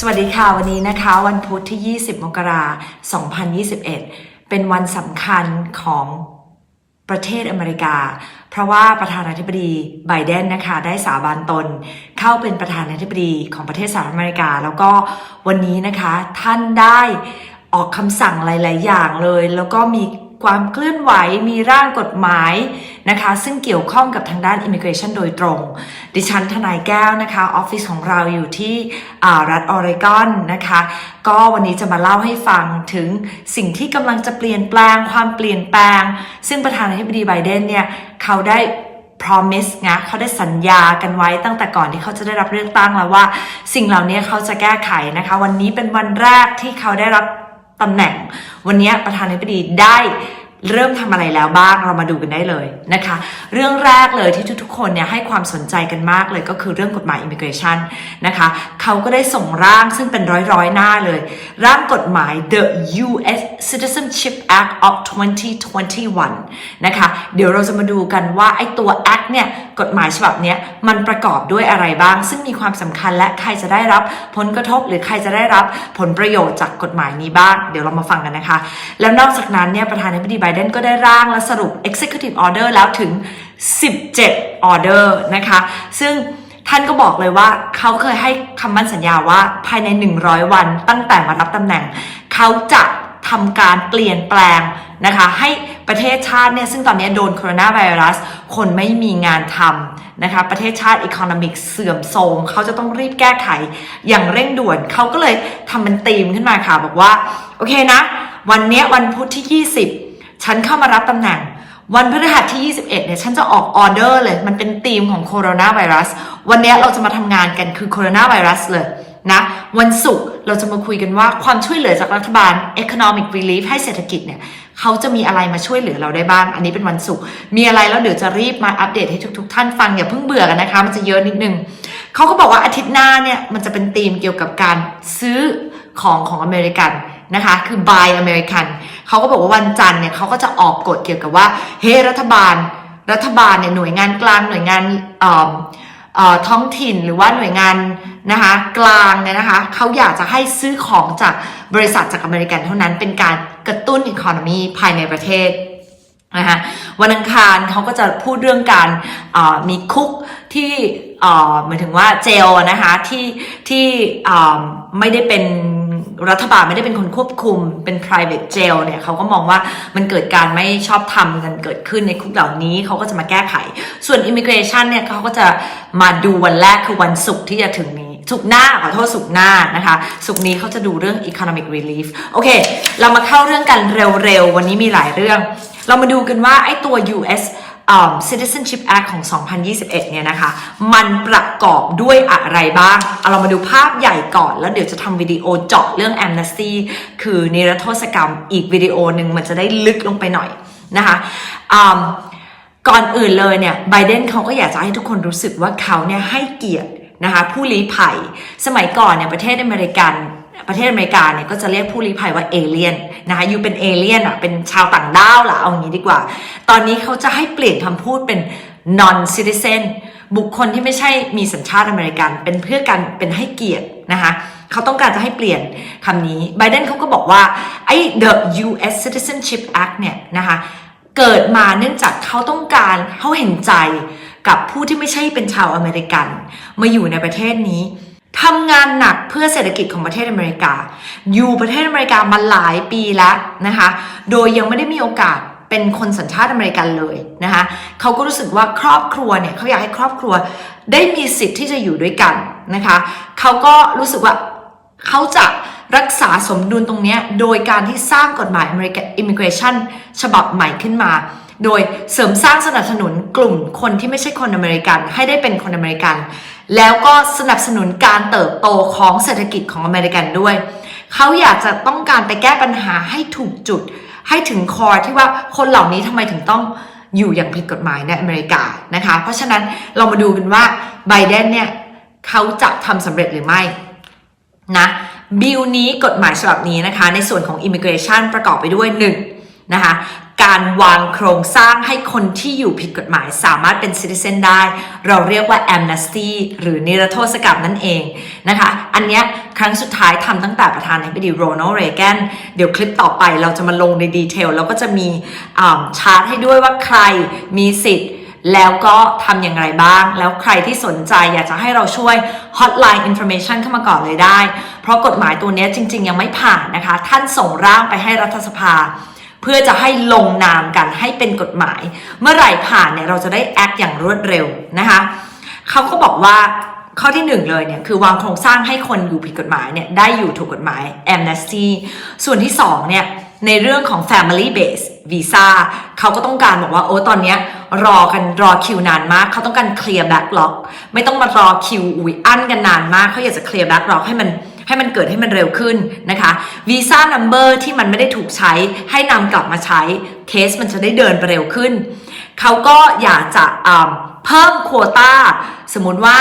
สวัสดีค่ะวันนี้นะคะ วันพุธที่ 20 มกราคม 2021 เป็นวันสำคัญของประเทศอเมริกา เพราะว่าประธานาธิบดีไบเดนนะคะ ได้สาบานตน เข้าเป็นประธานาธิบดีของประเทศสหรัฐอเมริกา แล้วก็วันนี้นะคะท่านได้ออกคำสั่งหลาย ๆ อย่างเลย แล้วก็มี ความเคลื่อนไหวมีร่างกฎหมายนะคะ ซึ่งเกี่ยวข้องกับทางด้าน Immigration โดยตรง ดิฉันทนายแก้วนะคะ ออฟฟิศของเราอยู่ที่รัฐออริกอนนะคะ ก็วันนี้จะมาเล่าให้ฟังถึงสิ่งที่กำลังจะเปลี่ยนแปลงความเปลี่ยนแปลง ซึ่งประธานาธิบดีไบเดนเนี่ย เขาได้ promise นะเขาได้สัญญากันไว้ตั้งแต่ก่อนที่เขาจะได้รับเลือกตั้งแล้วว่า สิ่งเหล่านี้เขาจะแก้ไขนะคะ วันนี้เป็นวันแรกที่เขาได้รับ ตำแหน่ง วันนี้ประธานาธิบดีได้ เริ่มทำอะไรแล้วบ้างเรามาดูกันได้เลยนะคะ เรื่องแรกเลยที่ทุกๆ คนเนี่ยให้ความสนใจกันมากเลยก็คือเรื่องกฎหมาย immigration นะคะเขาก็ได้ส่งร่างซึ่งเป็นร้อยๆ หน้าเลย ร่างกฎหมาย the U.S. Citizenship Act of 2021 นะคะ เดี๋ยวเราจะมาดูกันว่าไอ้ตัว Act เนี่ยกฎหมายฉบับนี้มันประกอบด้วยอะไรบ้าง ซึ่งมีความสำคัญและใครจะได้รับผลกระทบหรือใครจะได้รับผลประโยชน์จากกฎหมายนี้บ้าง เดี๋ยวเรามาฟังกันนะคะ แล้วนอกจากนั้นเนี่ยประธานาธิบดีไบเดนก็ได้ร่างและสรุป Executive Order แล้วถึง 17 Order นะคะ ซึ่งท่านก็บอกเลยว่าเขาเคยให้คำมั่นสัญญาว่าภายใน 100 วันตั้งแต่มารับตำแหน่ง เขาจะทำการเปลี่ยนแปลงนะคะ ให้ประเทศชาติเนี่ย ซึ่งตอนนี้โดนโคโรนาไวรัส คนไม่มีงานทำนะคะ ประเทศชาติอีโคโนมิกเสื่อมโทรมเขาจะต้องรีบแก้ไขอย่างเร่งด่วน เขาก็เลยทำเป็นธีมขึ้นมาค่ะ บอกว่า โอเคนะ วันนี้วันพุธที่ 20 ฉันเข้ามารับตำแหน่ง วันพฤหัสที่ 21 เนี่ย ฉันจะออกออเดอร์เลย มันเป็นธีมของโคโรนาไวรัส วันนี้เราจะมาทำงานกันคือโคโรนาไวรัสเลยนะ วันศุกร์เราจะมาคุยกันว่าความช่วยเหลือจากรัฐบาล economic relief ให้เศรษฐกิจเนี่ยเขาจะมีอะไรมาช่วยเหลือเราได้บ้าง อันนี้เป็นวันศุกร์ มีอะไรแล้วเดี๋ยวจะรีบมาอัปเดตให้ทุก ๆท่านฟังอย่าเพิ่งเบื่อกันนะคะ มันจะเยอะนิดนึง เขาก็บอกว่าอาทิตย์หน้าเนี่ยมันจะเป็นธีมเกี่ยวกับการซื้อของของอเมริกัน นะคะคือ buy American เขาก็บอกว่าวันจันทร์เนี่ยเขาก็จะออกกฎเกี่ยวกับว่าเฮ้รัฐบาล รัฐบาลเนี่ยหน่วยงานกลางหน่วยงานท้องถิ่นหรือว่าหน่วยงานนะคะกลางเนี่ยนะคะเขาอยากจะให้ซื้อของจากบริษัทจากอเมริกันเท่านั้นเป็นการกระตุ้นอีโคโนมีภายในประเทศนะคะวันอังคารเขาก็จะพูดเรื่องการมีคุกที่เหมายถึงว่าเจลนะคะที่ที่ไม่ได้เป็น รัฐบาลไม่ได้เป็นคนควบคุมเป็น private jail เนี่ยเขาก็มองว่ามันเกิดการไม่ชอบธรรมกันเกิดขึ้นในคุกเหล่านี้เขาก็จะมาแก้ไข ส่วน immigration เนี่ยเขาก็จะมาดูวันแรกคือวันศุกร์ที่จะถึงนี้สุกร์หน้าขอโทษสุกร์หน้านะคะ สุกร์นี้เขาจะดูเรื่อง economic relief โอเค เรามาเข้าเรื่องกันเร็วๆ วันนี้มีหลายเรื่อง เรามาดูกันว่าไอ้ตัว US Citizenship Act ของ 2021 เนี่ยนะคะ มันประกอบด้วยอะไรบ้าง เอาเรามาดูภาพใหญ่ก่อน แล้วเดี๋ยวจะทำวิดีโอเจาะเรื่อง amnesty คือนิรโทษกรรมอีกวิดีโอหนึ่งมันจะได้ลึกลงไปหน่อยนะคะอ่าก่อนอื่นเลยเนี่ยไบเดนเขาก็อยากจะให้ทุกคนรู้สึกว่าเขาเนี่ยให้เกียรตินะคะผู้ลี้ภัย สมัยก่อนเนี่ยประเทศอเมริกัน ประเทศอเมริกาเนี่ยก็จะเรียกผู้ลี้ภัยว่าเอเลียนนะคะยูเป็นเอเลียนอะเป็นชาวต่างด้าวล่ะเอาอย่างนี้ดีกว่า ตอนนี้เขาจะให้เปลี่ยนคำพูดเป็น non citizen บุคคลที่ไม่ใช่มีสัญชาติอเมริกัน เป็นเพื่อกันเป็นให้เกียรตินะคะเขาต้องการจะให้เปลี่ยนคำนี้ไบเดนเขาก็บอกว่าไอ้ the U.S. Citizenship Act เนี่ยนะคะเกิดมาเนื่องจากเขาต้องการเขาเห็นใจกับผู้ที่ไม่ใช่เป็นชาวอเมริกัน มาอยู่ในประเทศนี้ ทำงานหนักเพื่อเศรษฐกิจของประเทศอเมริกา อยู่ประเทศอเมริกามาหลายปีแล้วนะคะ โดยยังไม่ได้มีโอกาสเป็นคนสัญชาติอเมริกันเลยนะคะเขาก็รู้สึกว่าครอบครัวเนี่ยเขาอยากให้ครอบครัวได้มีสิทธิ์ที่จะอยู่ด้วยกันนะคะเขาก็รู้สึกว่าเขาจะรักษาสมดุลตรงนี้โดยการที่สร้างกฎหมาย American Immigration ฉบับใหม่ขึ้นมา โดยเสริมสร้างสนับสนุนกลุ่มคนที่ไม่ใช่คนอเมริกัน ให้ได้เป็นคนอเมริกัน แล้วก็สนับสนุนการเติบโตของเศรษฐกิจของอเมริกันด้วย เขาอยากจะต้องการไปแก้ปัญหาให้ถูกจุด ให้ถึงคอที่ว่าคนเหล่านี้ทำไมถึงต้องอยู่อย่างผิดกฎหมายในอเมริกานะคะ เพราะฉะนั้นเรามาดูกันว่าไบเดนเนี่ยเขาจะทำสำเร็จหรือไม่นะบิลนี้กฎหมายฉบับนี้นะคะ ในส่วนของ Immigration ประกอบไปด้วย1นะคะ การวางโครงสร้างให้คนที่อยู่ผิดกฎหมายสามารถเป็นซิติเซนได้ เราเรียกว่า amnesty หรือนิรโทษกรรมนั่นเองนะคะ อันเนี้ยครั้งสุดท้ายทำตั้งแต่ประธานาธิบดีโรนัลด์เรแกนเดี๋ยวคลิปต่อไปเราจะมาลงในดีเทลแล้วก็จะมีชาร์ตให้ด้วยว่าใครมีสิทธิ์แล้วก็ทำอย่างไรบ้าง แล้วใครที่สนใจอยากจะให้เราช่วย hotline information เข้ามาก่อนเลยได้ เพราะกฎหมายตัวนี้จริง ๆ ยังไม่ผ่านนะคะ ท่านส่งร่างไปให้รัฐสภา เพื่อจะให้ลงนามกันให้เป็นกฎหมาย เมื่อไหร่ผ่านเนี่ยเราจะได้แอคอย่างรวดเร็วนะคะเขาก็บอกว่าข้อที่หนึ่งเลยเนี่ยคือวางโครงสร้างให้คนอยู่ผิดกฎหมายเนี่ยได้อยู่ถูกกฎหมาย amnesty ส่วนที่สองเนี่ยในเรื่องของ family base visa เขาก็ต้องการบอกว่าโอ้ตอนเนี้ยรอกันรอคิวนานมาก เขาต้องการเคลียร์ backlog ไม่ต้องมารอคิวอุ้ยอั้นกันนานมากเขาอยากจะเคลียร์ backlog ให้มัน ให้มันเกิดให้มันเร็วขึ้นนะคะวีซ่านัมเบอร์ที่มันไม่ได้ถูกใช้ให้นำกลับมาใช้เคสมันจะได้เดินไปเร็วขึ้น เขาก็อยากจะเพิ่มโควตาสมมติว่า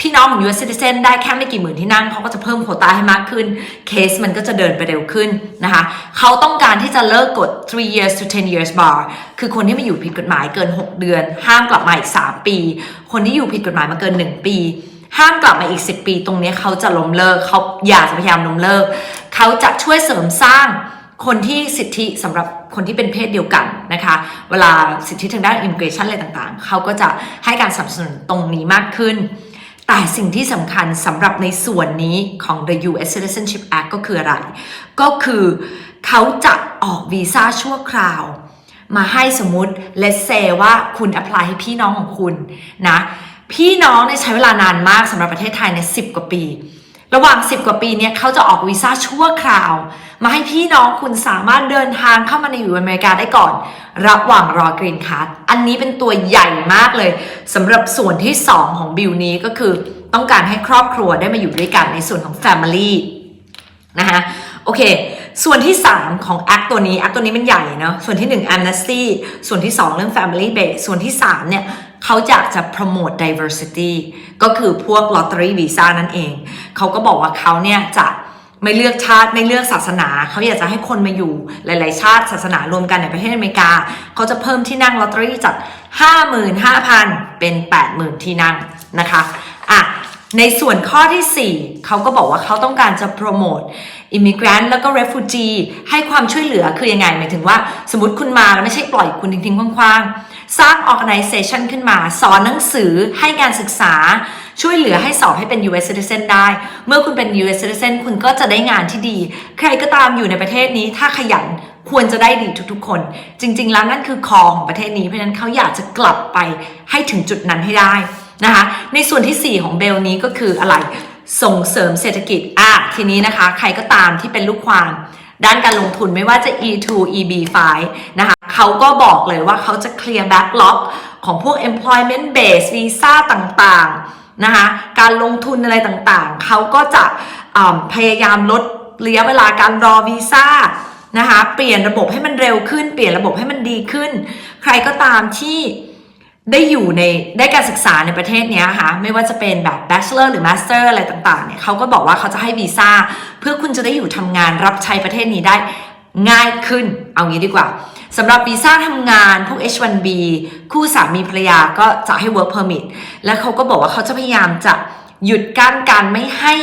พี่น้องของ US citizen ได้แค่ไม่กี่หมื่นที่นั่งเขาก็จะเพิ่มโควต้าให้มากขึ้น เคสมันก็จะเดินไปเร็วขึ้นนะคะเขาต้องการที่จะเลิกกฎ3 years to 10 years bar คือคนที่มาอยู่ผิดกฎหมายเกิน 6 เดือน ห้ามกลับมาอีก 3 ปี คนที่อยู่ผิดกฎหมายมาเกิน 1 ปี ห้ามกลับมาอีก 10 ปี ตรงนี้เขาจะล้มเลิกเขาอยากจะพยายามล้มเลิกเขาจะช่วยเสริมสร้างคนที่สิทธิสำหรับคนที่เป็นเพศเดียวกันนะคะ เวลาสิทธิทางด้านอิมเกรชันอะไรต่างๆ เขาก็จะให้การสนับสนุนตรงนี้มากขึ้น แต่สิ่งที่สำคัญสำหรับในส่วนนี้ของ the U.S. Citizenship Act ก็คืออะไร ก็คือเขาจะออกวีซ่าชั่วคราว มาให้สมมติ let's say ว่าคุณ apply ให้พี่น้องของคุณนะ พี่น้องเนี่ยใช้เวลานานมากสำหรับประเทศไทยเนี่ยสิกว่าปี ระหว่าง 10 กว่าปีเนี่ยเขาจะออกวีซ่าชั่วคราว มาให้พี่น้องคุณสามารถเดินทางเข้ามาในอยู่อเมริกาได้ก่อน ระหว่างรอกรีนคาร์ดอันนี้เป็นตัวใหญ่มากเลยสำหรับส่วนที่ 2 ของบิลนี้ก็คือต้องการให้ครอบครัวได้มาอยู่ด้วยกันในส่วนของ Family นะคะโอเค ส่วนที่ 3 ของ Act ตัวนี้ Act ตัวนี้มันใหญ่เนาะส่วนที่ 1 Amnesty ส่วนที่ 2 เรื่อง Family Base ส่วนที่ 3 เนี่ย เขาอยากจะ promote diversity ก็คือพวก lottery visa นั่นเอง เขาก็บอกว่าเขาเนี่ยจะไม่เลือกชาติไม่เลือกศาสนา เขาอยากจะให้คนมาอยู่หลาย ๆ ชาติศาสนารวมกันในประเทศอเมริกา เขาจะเพิ่มที่นั่งลอตเตอรี่จาก 55,000 เป็น 80,000 ที่นั่งนะคะอะในส่วนข้อที่ 4 เขาก็บอกว่าเขาต้องการจะโปรโมทอิมิเกรนต์แล้วก็ refugee ให้ความช่วยเหลือคือยังไงหมายถึงว่าสมมติคุณมาแล้วไม่ใช่ปล่อยคุณทิ้งๆคว่างๆ สร้าง organization ขึ้นมา สอนหนังสือให้การศึกษา ช่วยเหลือให้สอบให้เป็น US citizen ได้ เมื่อคุณเป็น US citizen คุณก็จะได้งานที่ดี ใครก็ตามอยู่ในประเทศนี้ถ้าขยันควรจะได้ดีทุกๆคน จริง ๆ แล้วนั่นคือคอของประเทศนี้เพราะฉะนั้นเขาอยากจะกลับไปให้ถึงจุดนั้นให้ได้นะคะ ในส่วนที่ 4 ของเบลนี้ก็คืออะไรส่งเสริมเศรษฐกิจอะทีนี้นะคะ ใครก็ตามที่เป็นลูกความ ด้านการลงทุนไม่ว่าจะ E2 EB5 นะคะ เขาก็บอกเลยว่าเขาจะเคลียร์ backlog ของพวก employment base visa ต่างๆนะคะการลงทุนอะไรต่างๆ เขาก็จะพยายามลดระยะเวลาการรอวีซ่านะคะเปลี่ยนระบบให้มันเร็วขึ้น เปลี่ยนระบบให้มันดีขึ้น ใครก็ตามที่ได้อยู่ในได้การศึกษาในประเทศนี้ค่ะไม่ว่าจะเป็นแบบ bachelor หรือ master อะไรต่างๆเนี่ยเขาก็บอกว่าเขาจะให้วีซ่า เพื่อคุณจะได้อยู่ทำงานรับใช้ประเทศนี้ได้ ง่ายขึ้น เอางี้ดีกว่าสำหรับวีซ่าทำงานพวก H1B คู่สามีภรรยาก็จะให้ work permit แล้วเขาก็บอกว่าเขาจะพยายามจะหยุดกั้นการไม่ให้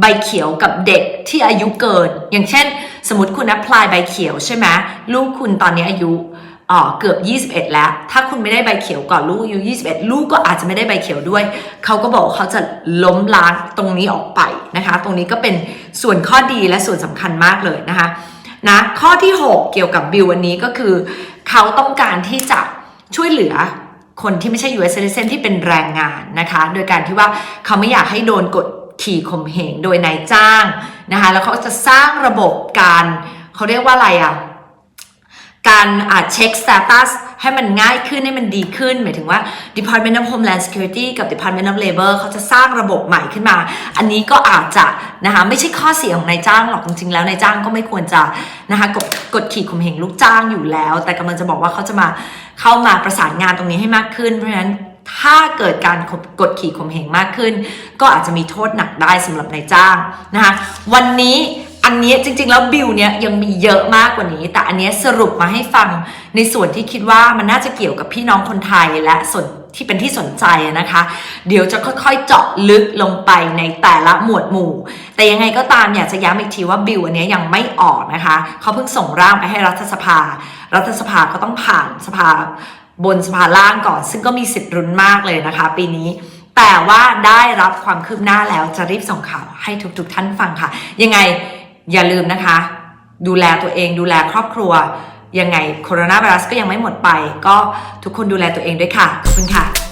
ใบเขียวกับเด็กที่อายุเกิน อย่างเช่น สมมติคุณ apply ใบเขียวใช่ไหมลูกคุณตอนนี้อายุอ่อเกือบ 21 แล้ว ถ้าคุณไม่ได้ใบเขียวก่อนลูกอายุ 21 ลูกก็อาจจะไม่ได้ใบเขียวด้วย เขาก็บอกเขาจะล้มล้างตรงนี้ออกไปนะคะ ตรงนี้ก็เป็นส่วนข้อดีและส่วนสำคัญมากเลยนะคะ นะข้อที่ 6 เกี่ยวกับบิลวันนี้ก็คือ เขาต้องการที่จะช่วยเหลือคนที่ไม่ใช่ US citizen ที่เป็นแรงงานนะคะ โดยการที่ว่าเขาไม่อยากให้โดนกดขี่ข่มเหงโดยนายจ้างนะคะแล้วเขาจะสร้างระบบการเขาเรียกว่าอะไรอะ การอ่าเช็คส t ต t u s ให้มันง่ายขึ้นให้มันดีขึ้น หมายถึงว่า Department of Homeland Security กับ Department of Labor เขาจะสร้างระบบใหม่ขึ้นมา อันนี้ก็อาจจะนะคะไม่ใช่ข้อเสียของนายจ้างหรอกจริงๆแล้วนายจ้างก็ไม่ควรจะนะคะกดกดขี่ข่มเหงลูกจ้างอยู่แล้ว แต่กำลังจะบอกว่าเขาจะมาเข้ามาประสานงานตรงนี้ให้มากขึ้นเพราะฉะนั้นถ้าเกิดการกดขี่ข่มเหงมากขึ้น ก็อาจจะมีโทษหนักได้สำหรับนายจ้างนะคะวันนี้ อันนี้จริงๆ แล้วบิลเนี่ยยังมีเยอะมากกว่านี้ แต่อันนี้สรุปมาให้ฟังในส่วนที่คิดว่ามันน่าจะเกี่ยวกับพี่น้องคนไทยและส่วนที่เป็นที่สนใจนะคะ เดี๋ยวจะค่อยๆ เจาะลึกลงไปในแต่ละหมวดหมู่ แต่ยังไงก็ตามอยากจะย้ำอีกทีว่าบิลอันนี้ยยังไม่ออกนะคะ เขาเพิ่งส่งร่างไปให้รัฐสภา รัฐสภาก็ต้องผ่านสภาบนสภาล่างก่อน ซึ่งก็มีสิทธิ์รุนมากเลยนะคะ ปีนี้แต่ว่าได้รับความคืบหน้าแล้วจะรีบส่งข่าวให้ทุกๆ ท่านฟังค่ะ ยังไง อย่าลืมนะคะ ดูแลตัวเองดูแลครอบครัว ยังไงโคโรนาไวรัสก็ยังไม่หมดไป ก็ทุกคนดูแลตัวเองด้วยค่ะ ขอบคุณค่ะ